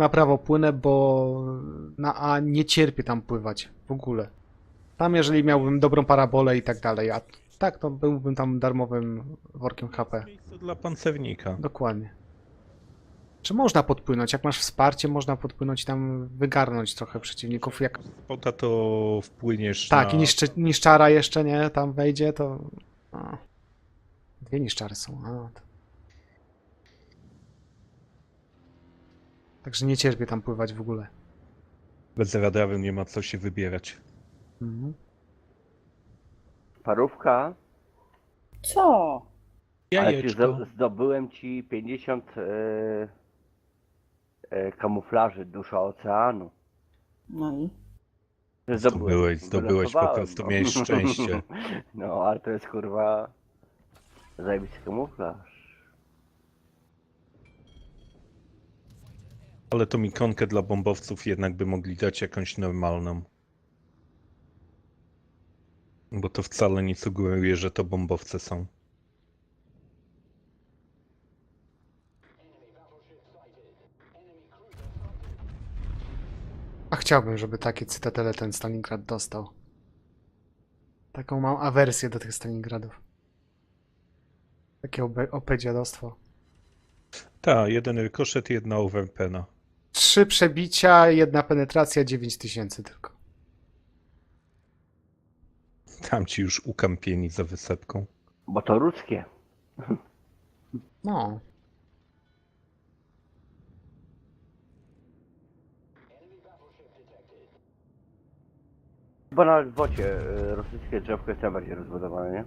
na prawo płynę, bo na A nie cierpię tam pływać w ogóle. Tam jeżeli miałbym dobrą parabolę i tak dalej, a tak to byłbym tam darmowym workiem HP. Miejsce dla pancernika. Dokładnie. Czy można podpłynąć? Jak masz wsparcie, można podpłynąć i tam wygarnąć trochę przeciwników. Jak... Spota to wpłyniesz Tak, na... i niszczy, niszczara jeszcze nie tam wejdzie, to. A. Dwie niszczary są. A, to... Także nie cierpię tam pływać w ogóle. Bez radarem nie ma co się wybierać. Mhm. Parówka, Co? ale ci Jajeczko. zdo- zdobyłem ci 50 e, e, kamuflaży Dusza Oceanu. No i? Zdobyłeś, zdobyłeś, po wylosowałem, prostu miałeś szczęście. No, ale to jest kurwa zajebisty kamuflaż. Ale tą ikonkę dla bombowców jednak by mogli dać jakąś normalną. Bo to wcale nie sugeruje, że to bombowce są. A chciałbym, żeby takie cytatele ten Stalingrad dostał. Taką mam awersję do tych Stalingradów. Takie obe- OP dziadostwo. Ta, jeden rykoszet, jedna overpena. Trzy przebicia, jedna penetracja, 9000 tylko. Tam ci już ukampieni za wysepką. Bo to ludzkie. No. Bo w wocie e, rosyjskie drzewko jest najbardziej rozbudowane, nie?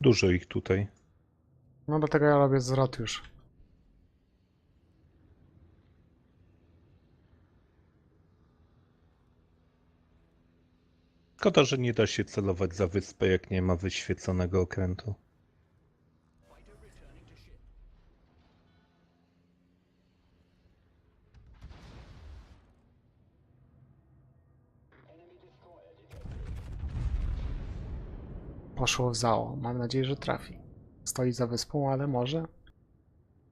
Dużo ich tutaj. No dlatego ja robię zwrot już. Szkoda, że nie da się celować za wyspę, jak nie ma wyświeconego okrętu. Poszło w zało. Mam nadzieję, że trafi. Stoi za wyspą, ale może.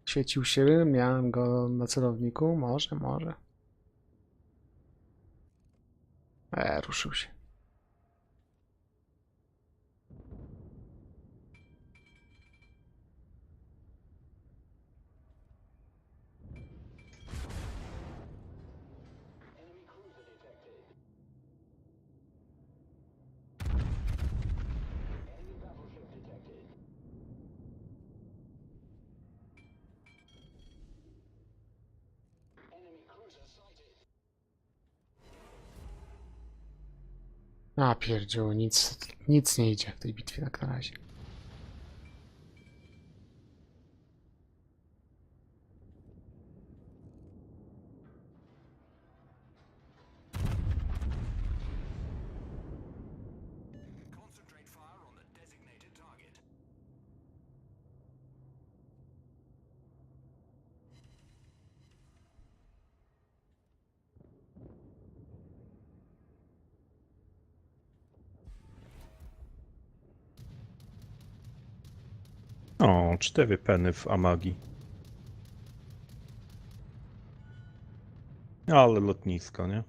Świecił się, miałem go na celowniku. Może, może. E, ruszył się. A pierdziu, nic, nic nie idzie w tej bitwie tak na razie. O, cztery peny w Amagi. Ale lotnisko, nie?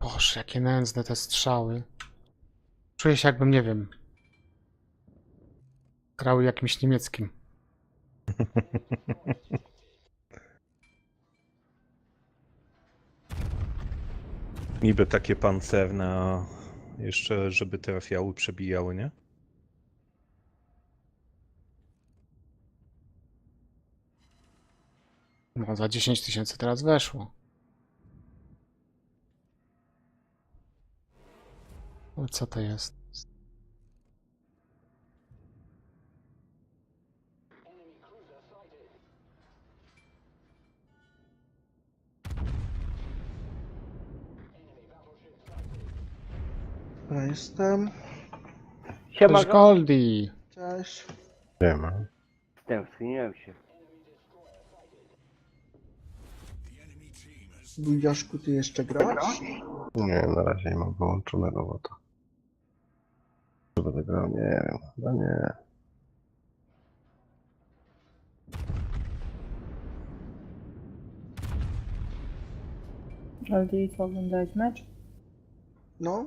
Boże, jakie nędzne te strzały. Czuję się jakbym, nie wiem, grał jakimś niemieckim. Niby takie pancerne, a jeszcze żeby trafiały, przebijały, nie? No, za 10 tysięcy teraz weszło. O, co to jest? Dobra, jestem. Siema, Cześć Goldi. Cześć. Nie ma. Tęskniłem się. Bujaszku, ty jeszcze grasz? Nie, na razie nie mam wyłączonego wota. Czy będę grał? Nie wiem. No nie. Aldi, co oglądałeś mecz? No,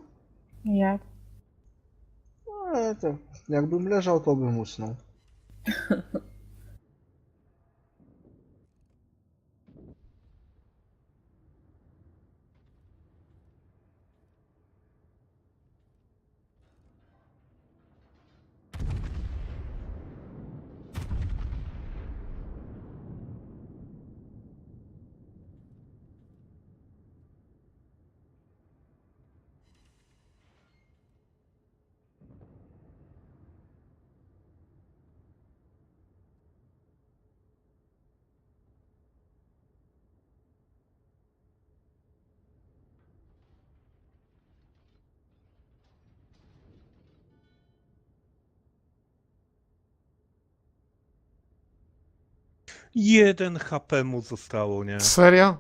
jak? ale to jakbym leżał, to bym usnął. Jeden HP mu zostało, nie? Serio?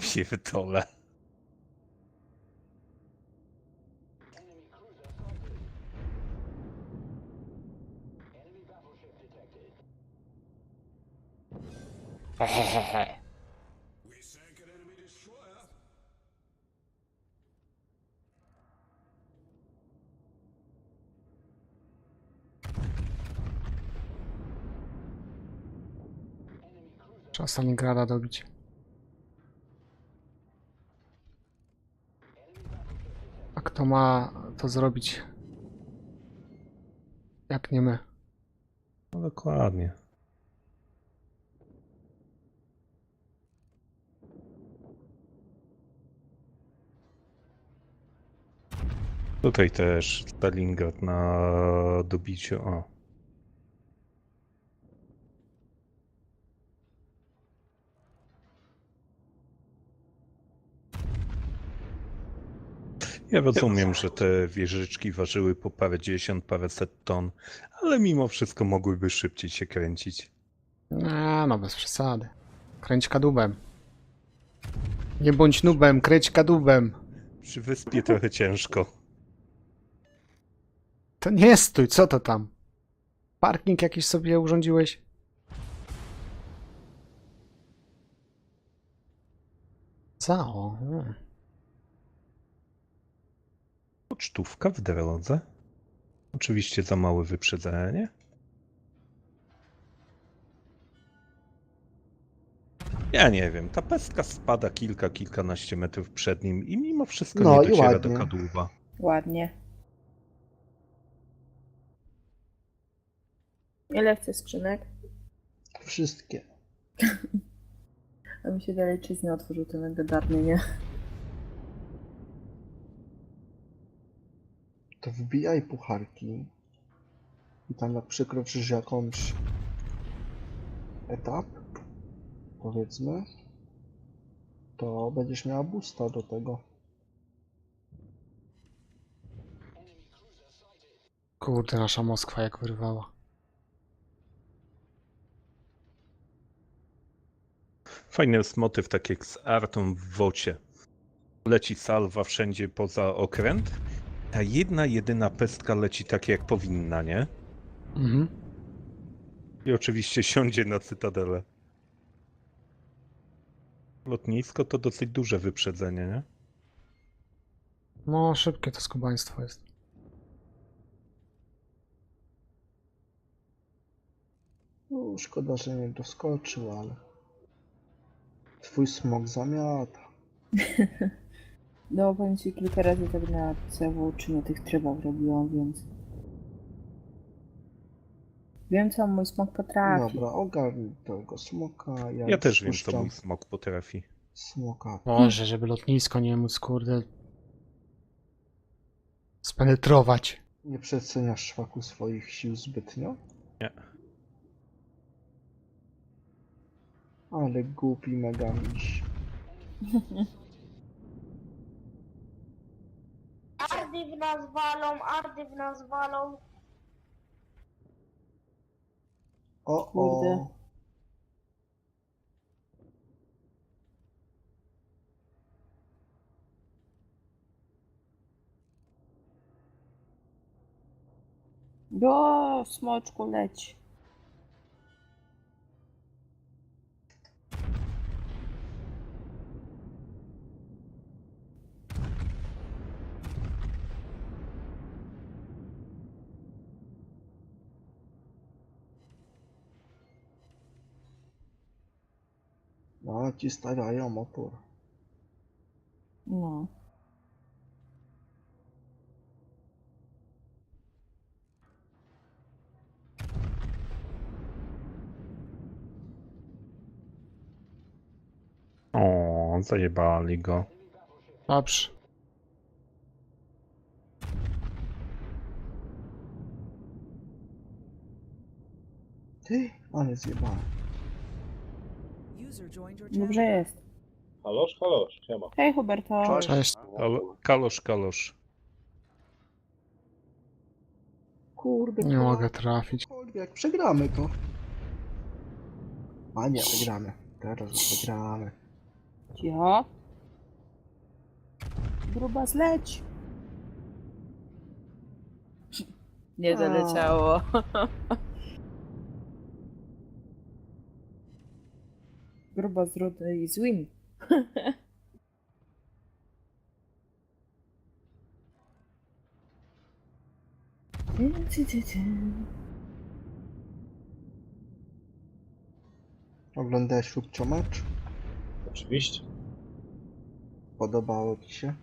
Pierdole. Trzeba Stalingrada dobić. A kto ma to zrobić? Jak nie my? No dokładnie. Tutaj też Stalingrad na dobiciu. O. Ja rozumiem, że te wieżyczki ważyły po parę dziesiąt, parę set ton, ale mimo wszystko mogłyby szybciej się kręcić. A, no bez przesady. Kręć kadłubem. Nie bądź nubem, kręć kadłubem. Przy wyspie trochę ciężko. To nie stój, co to tam? Parking jakiś sobie urządziłeś? Co? O, hmm. Pocztówka w drodze. Oczywiście za małe wyprzedzenie. Ja nie wiem, ta pestka spada kilka, kilkanaście metrów przed nim i mimo wszystko No nie i dociera ładnie. do kadłuba. Ładnie. Ile chcesz skrzynek? Wszystkie. A mi się dalej czyś nie otworzył ten legendarny, nie? To wbijaj pucharki. I tam jak przekroczysz jakąś etap, powiedzmy, to będziesz miała boosta do tego. Kurde, nasza Moskwa jak wyrwała. Fajny jest motyw, tak jak z Artą w Wocie. Leci salwa wszędzie poza okręt. Ta jedna, jedyna pestka leci tak jak powinna, nie? Mhm. I oczywiście siądzie na cytadelę. Lotnisko to dosyć duże wyprzedzenie, nie? No, szybkie to skubaństwo jest. No, szkoda, że nie doskoczył, ale twój smok zamiata. No, powiem ci kilka razy tak na CW czy na tych trybach robiłam, więc... Wiem, co mój smok potrafi. Dobra, ogarnij tego smoka. Ja, Ja też wiem, co spuszczam mój smok potrafi. Smoka. Boże, żeby lotnisko nie móc, kurde... Spenetrować. Nie przeceniasz szwaku swoich sił zbytnio? Nie. Ale głupi megamiś. Ardy w nas walą, ardy w nas walą. O, Kurde. Do smoczku leć. No, ci stawiają opór. No. O, zajebali go. Dobrze. Ty, ale zjebałem. Dobrze jest. Halosz, halosz, siema. Hej Huberto. Cześć. Kalo- Kalosz, kalosz. Kurde, Nie mogę trafić. Kurde, jak przegramy to. A nie, wygramy. Teraz już wygramy. Cicho. Gruba zleć. Nie doleciało. Gruba z rudy i zwin. Oglądałeś? Oczywiście. Podobało ci się?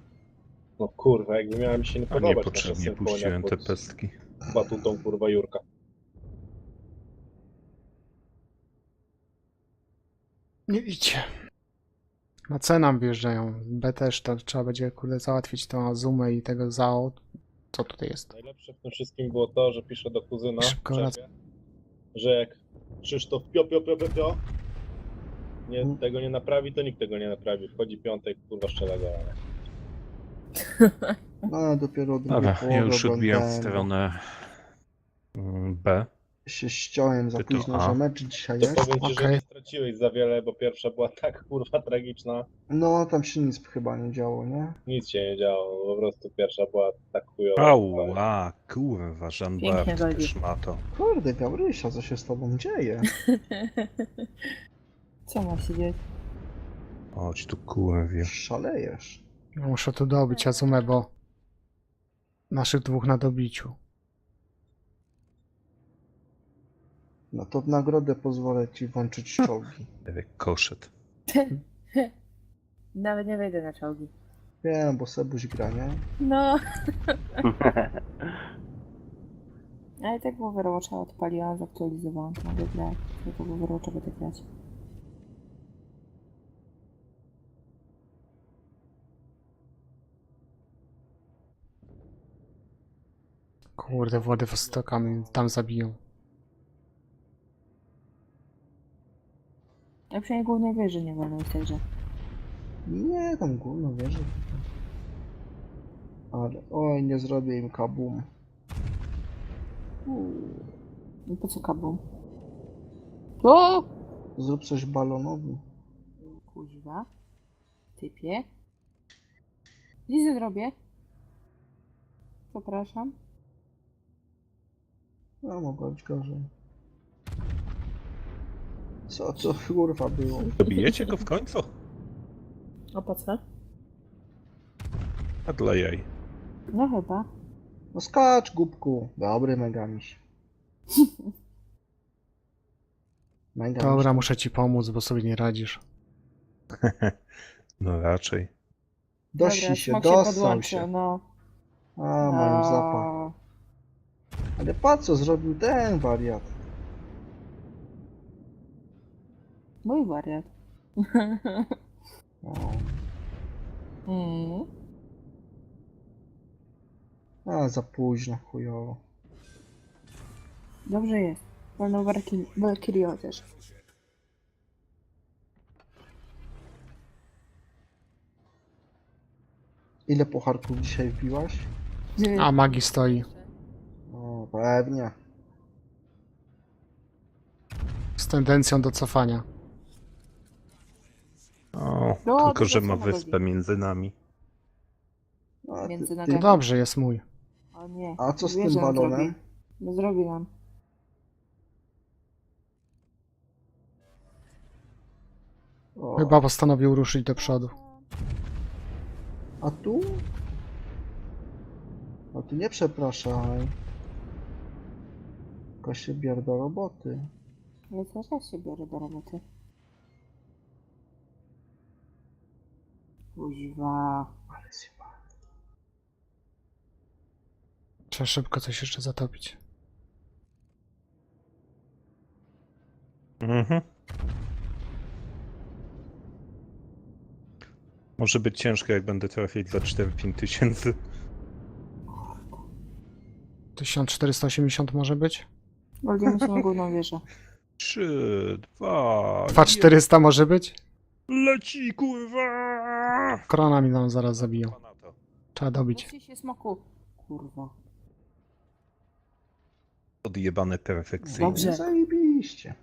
No kurwa, jakby miała mi się nie A podobać niepotrzebnie nasza symfonia puściłem te pestki. batutą kurwa Jurka. Nie idźcie. Na C nam wjeżdżają. B też to trzeba będzie kurde załatwić tą Azumę i tego Zao. Co tutaj jest? Najlepsze w tym wszystkim było to, że piszę do kuzyna, Szybko w szefie, że jak Krzysztof pio pio pio pio pio nie, Mhm. tego nie naprawi, to nikt tego nie naprawi. Wchodzi piątek, kurwa strzela goła. nie? No, dopiero drugie Dobra, ja już odbijam w stronę mm, B. Się ściąłem za Ty to późno, A. że mecz dzisiaj To jest. powiem ci, że Okej. nie straciłeś za wiele, bo pierwsza była tak kurwa tragiczna. No, tam się nic chyba nie działo, nie? Nic się nie działo, po prostu pierwsza była tak chujowa. Ała, kurwa, Jean Pięknie Bart, Goldi. też ma to. Kurde, Gabrysia, co się z tobą dzieje? Co ma się dziać? Chodź tu kurwie. Szalejesz. Ja Muszę tu dobić Azumę, bo naszych dwóch na dobiciu. No to w nagrodę pozwolę ci włączyć czołgi. Jak koszet. Nawet nie wejdę na czołgi. Wiem, bo Sebuś gra, nie? No. Ale tak Overwatcha odpaliłam, zaktualizowałam, to mogę grać. Tylko w Overwatcha będę grać. Kurde, Władywostokami tam zabiją. Ja przynajmniej głównej wieży nie wolno w tej grze. Nie, tam gówno wierzę. Ale, oj, nie zrobię im kabum. No po co kabum? O! Zrób coś balonowi. Kuźwa. Typie. Nic zrobię. Przepraszam. No, mogło być gorzej. Co to kurwa było? Dobijecie go w końcu? A po co? A dla jaj. No chyba. No skacz, głupku. Dobry Megamiś. Megamiś. Dobra, muszę ci pomóc, bo sobie nie radzisz. No raczej. Dosi Dobra, się, smok podłączy, się. No. A, mają zapach. A, Ale po co zrobił ten wariat? Mój wariat. O. mm. A, za późno, chujowo. Dobrze jest. Wolno Valkyrie chociaż. Ile pucharków dzisiaj wbiłaś? A Magi stoi. O, pewnie. Z tendencją do cofania. O, No, tylko że ma wyspę między nami. A, ty, Między No nogami. dobrze, jest mój. O nie. a co z tym Wieżę balonem? zrobi. No zrobi nam. O, Chyba postanowił ruszyć do przodu. A tu? A ty nie przepraszaj. Tylko się bier do roboty. Ja też ja się biorę do roboty. Kuźwa. Trzeba szybko coś jeszcze zatopić. Mhm. Może być ciężko, jak będę trafić za 4-5 tysięcy. 1480 może być? Goldzimy się na główną wieżę. 3, 2, 2400 może być? Leci, kurwa! Korona mi nam zaraz zabiją. Trzeba dobić. Musi się smoku. Kurwa. Odjebane perfekcyjnie. Dobrze. Zajebiście.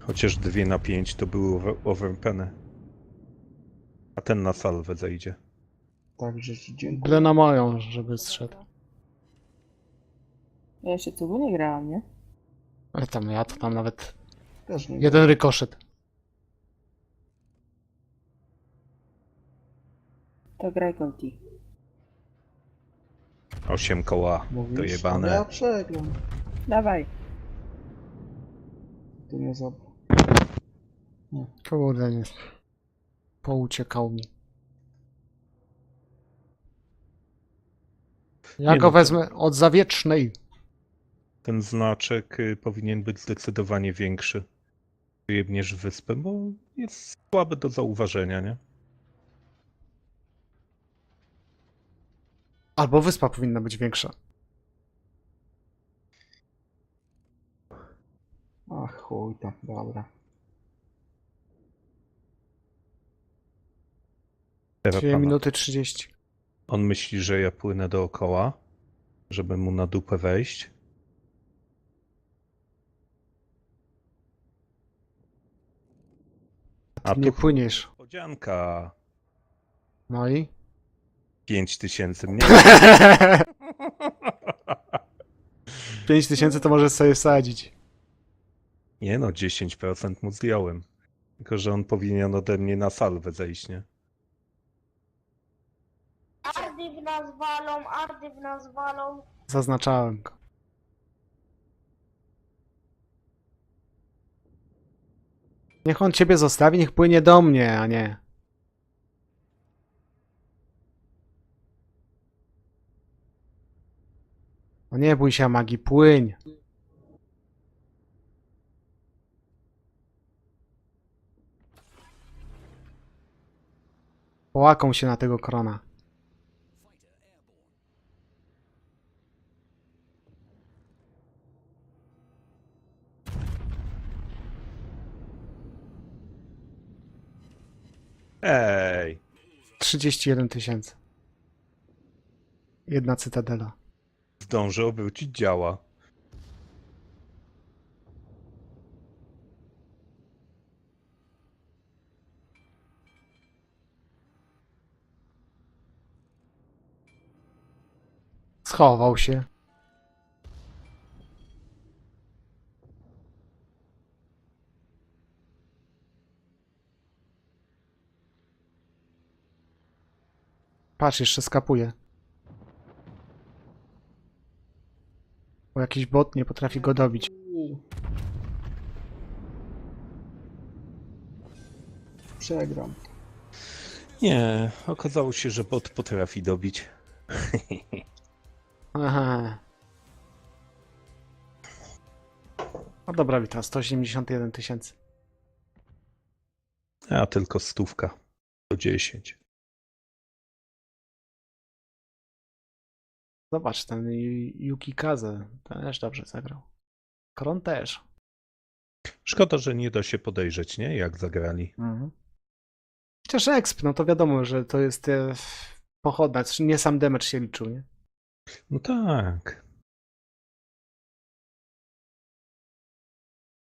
Chociaż dwie na 5 to były over, overpeny. A ten na salwę zajdzie. Także ci dziękuję. Byle na moją, żeby zszedł. Ja jeszcze tu nie grałam, nie? Ale tam ja to tam nawet Też nie jeden rykoszet. To graj Goldi. 8 koła. Mówisz? dojebane. Ja przegram. Dawaj. Ty nie zabrał. Kurde, nie. Pouciekał mi. Ja Nie go no to- wezmę od zawiecznej. Ten znaczek y, powinien być zdecydowanie większy. Jebniesz wyspę, bo jest słaby do zauważenia, nie? Albo wyspa powinna być większa. Ach, chuj tam, dobra. Teraz 2 pana. minuty 30. On myśli, że ja płynę dookoła, żeby mu na dupę wejść. A Ty nie tu płyniesz. Podzianka. No i? 5 tysięcy mnie. 5 tysięcy to możesz sobie wsadzić. Nie no, 10% mu zdjąłem. Tylko, że on powinien ode mnie na salwę zejść, nie? Ardy w nas walą, ardy w nas walą. Zaznaczałem go. Niech on ciebie zostawi, niech płynie do mnie, a nie. No nie bój się magii, płyń. Połaką się na tego krona. Ej! 31 tysięcy. Jedna cytadela. Zdążę obrócić działa. Schował się. Patrz, jeszcze skapuje. Bo jakiś bot nie potrafi go dobić. Przegram. Nie, okazało się, że bot potrafi dobić. Aha. No dobra, witam. 181 tysięcy. A tylko stówka. Do 10. Zobacz, ten Yu- Yuki Kaze też dobrze zagrał. Kron też. Szkoda, że nie da się podejrzeć, nie? Jak zagrali. Mhm. Chociaż exp, no to wiadomo, że to jest e, pochodna, nie sam damage się liczył, nie? No tak.